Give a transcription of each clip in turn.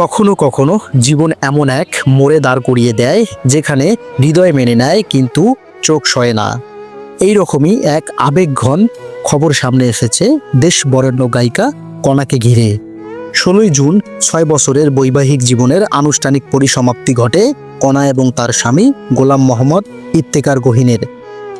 কখনো কখনো জীবন এমন এক মোড়ে দাঁড় করিয়ে দেয়, যেখানে হৃদয় মেনে নেয় কিন্তু চোখ সয় না। এই রকমই এক আবেগঘন খবর সামনে এসেছে দেশ বরেণ্য গায়িকা কণাকে ঘিরে। ষোলোই জুন ছয় বছরের বৈবাহিক জীবনের আনুষ্ঠানিক পরিসমাপ্তি ঘটে কণা এবং তার স্বামী গোলাম মোহাম্মদ ইত্তেকার গহিনের।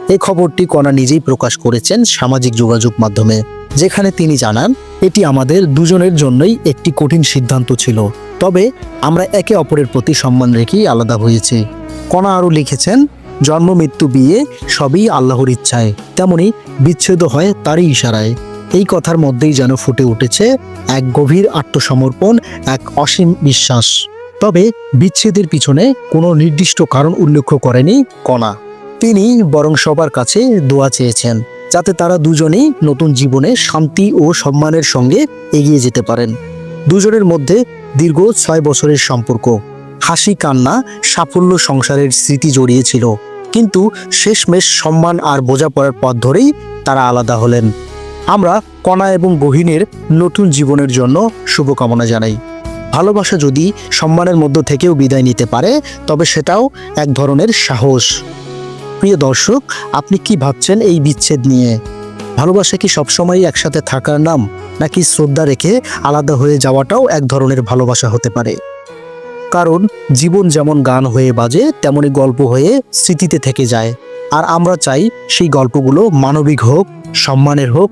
এই খবরটি কণা নিজেই প্রকাশ করেছেন সামাজিক যোগাযোগ মাধ্যমে, যেখানে তিনি জানান, এটি আমাদের দুজনের জন্যই একটি কঠিন সিদ্ধান্ত ছিল। তবে আমরা একে অপরের প্রতি সম্মান রেখেই আলাদা হয়েছি। কণা আরও লিখেছেন, জন্ম, মৃত্যু, বিয়ে সবই আল্লাহর ইচ্ছায়। তেমনি বিচ্ছেদ হয় তারই ইশারায়। এই কথার মধ্যেই যেন ফুটে উঠেছে এক গভীর আত্মসমর্পণ, এক অসীম বিশ্বাস। তবে বিচ্ছেদের পিছনে কোনো নির্দিষ্ট কারণ উল্লেখ করেনি কণা তিনি বরং সবার কাছে দোয়া চেয়েছেন, যাতে তারা দুজনেই নতুন জীবনে শান্তি ও সম্মানের সঙ্গে এগিয়ে যেতে পারেন। দুজনের মধ্যে দীর্ঘ ছয় বছরের সম্পর্ক, হাসি কান্না, সাফল্য সংসারের স্মৃতি জড়িয়েছিল কিন্তু শেষমেশ সম্মান আর বোঝাপড়ার পথ ধরেই তারা আলাদা হলেন। আমরা কণা এবং বহিনের নতুন জীবনের জন্য শুভকামনা জানাই। ভালোবাসা যদি সম্মানের মধ্য থেকেও বিদায় নিতে পারে, তবে সেটাও এক ধরনের সাহস। প্রিয় দর্শক, আপনি কি ভাবছেন এই বিচ্ছেদ নিয়ে? ভালোবাসা কি সবসময় একসাথে থাকার নাম, নাকি শ্রদ্ধা রেখে আলাদা হয়ে যাওয়াটাও এক ধরনের ভালোবাসা হতে পারে? কারণ, জীবন যেমন গান হয়ে বাজে, তেমনই গল্প হয়ে স্মৃতিতে থেকে যায়। আর আমরা চাই সেই গল্পগুলো মানবিক হোক, সম্মানের হোক,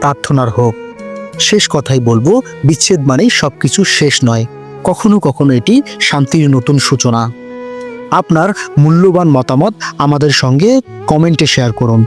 প্রার্থনার হোক। শেষ কথাই বলব, বিচ্ছেদ মানেই সবকিছু শেষ নয়। কখনো কখনো এটি শান্তির নতুন সূচনা। আপনার মূল্যবান মতামত আমাদের সঙ্গে কমেন্টে শেয়ার করুন।